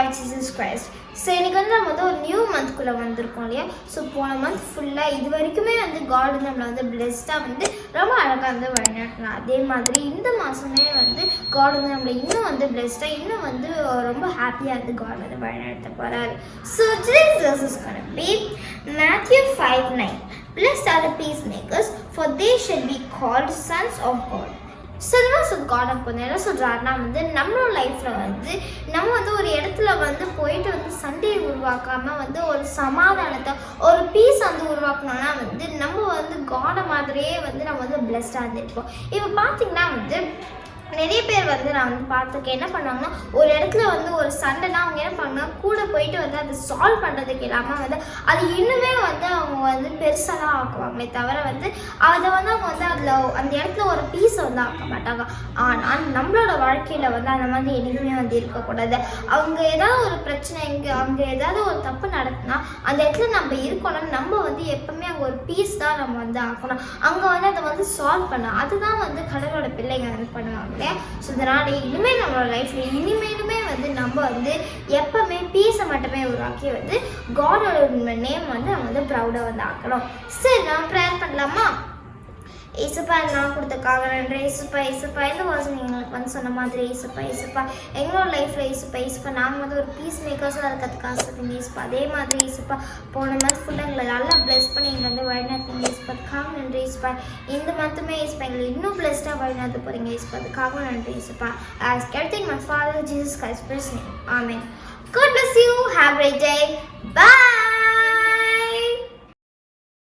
Of Jesus Christ so இன்றைக்கி வந்து நம்ம வந்து ஒரு நியூ மந்த்குள்ளே வந்திருக்கோம் இல்லையா? ஸோ போன மந்த் ஃபுல்லாக இது வரைக்குமே வந்து காட் நம்மளை வந்து பிளெஸ்டாக வந்து ரொம்ப அழகாக வந்து வழிநடத்தினார். அதே மாதிரி இந்த மாதமே வந்து காட் வந்து நம்மளை இன்னும் வந்து பிளெஸ்டாக இன்னும் வந்து ரொம்ப ஹாப்பியாக வந்து காட் வந்து வழிநடத்த போகிறாரு so today's verse is going to be Matthew 5 9. Blessed are the be called sons of God silver சுத் of காட் அப்போ என்ன சொல்கிறாருன்னா வந்து நம்மளோட லைஃப்பில் வந்து நம்ம வந்து ஒரு இடத்துல வந்து போயிட்டு வந்து சண்டையை உருவாக்காமல் வந்து ஒரு சமாதானத்தை ஒரு பீஸ் வந்து உருவாக்கணும்னா வந்து நம்ம வந்து காடை மாதிரியே வந்து நம்ம வந்து பிளஸ்டாக இருந்திருப்போம் இப்போ பார்த்திங்கன்னா வந்து நிறைய பேர் வந்து நான் வந்து பார்த்துருக்கேன் என்ன பண்ணுவாங்கன்னா ஒரு இடத்துல வந்து ஒரு சண்டைனா அவங்க என்ன பண்ணுவாங்க போயிட்டு வந்து அதை சால்வ் பண்ணுறதுக்கு இல்லாமல் வந்து அது இன்னுமே வந்து அவங்க வந்து பெருசாக தான் ஆக்குவாங்களே தவிர வந்து அதை வந்து அவங்க வந்து அதில் அந்த இடத்துல ஒரு பீஸை வந்து ஆக்க மாட்டாங்க. ஆனால் நம்மளோட வாழ்க்கையில் வந்து அந்த மாதிரி எதுவுமே வந்து இருக்கக்கூடாது. அவங்க ஏதாவது ஒரு பிரச்சனை இங்கே அவங்க ஏதாவது ஒரு தப்பு நடக்குனா அந்த இடத்துல நம்ம இருக்கணும் நம்ம வந்து எப்பவுமே அங்கே ஒரு பீஸ் தான் நம்ம வந்து ஆக்கணும். அங்கே வந்து அதை வந்து சால்வ் பண்ணணும். அதுதான் வந்து கடவுளோட பிள்ளைங்க வந்து பண்ணுவாங்க ஸோ இதனால் இனிமேல் நம்மளோட லைஃப்பில் இனிமேலுமே வந்து நம்ம வந்து எப்பவுமே பீஸை மட்டுமே உருவாக்கி வந்து காடோட நேம் வந்து அவங்க வந்து ப்ரௌடாக வந்து ஆக்கணும். சரி நான் ப்ரேயர் பண்ணலாமா? இசுப்பா நான் கொடுத்துருக்காங்க நன்றி இசுப்பா இசுப்பா இந்த வாசன் எங்களுக்கு வந்து சொன்ன மாதிரி இசுப்பா இசுப்பா எங்களோட லைஃப்பில் இசுப்பா இசுப்பா நாங்கள் வந்து ஒரு பீஸ் மேக்கர்ஸாக இருக்கிறதுக்கு ஆசைப்பீங்க இசுப்பா அதே மாதிரி இசுப்பா போன மந்த் ஃபுல்லாக எங்களை நல்லா ப்ளெஸ் பண்ணி எங்களை வந்து வழிநடத்துங்க ஏசப்பாதுக்காக நன்றி இசுப்பா இந்த மந்த்துமே இசுப்பா எங்களை இன்னும் ப்ளெஸ்டாக வழிநடத்த போகிறீங்க இசுப்பா அதுக்காக நன்றி இசுப்பா asking my father Jesus Christ precious name amen God bless you. Have a great day.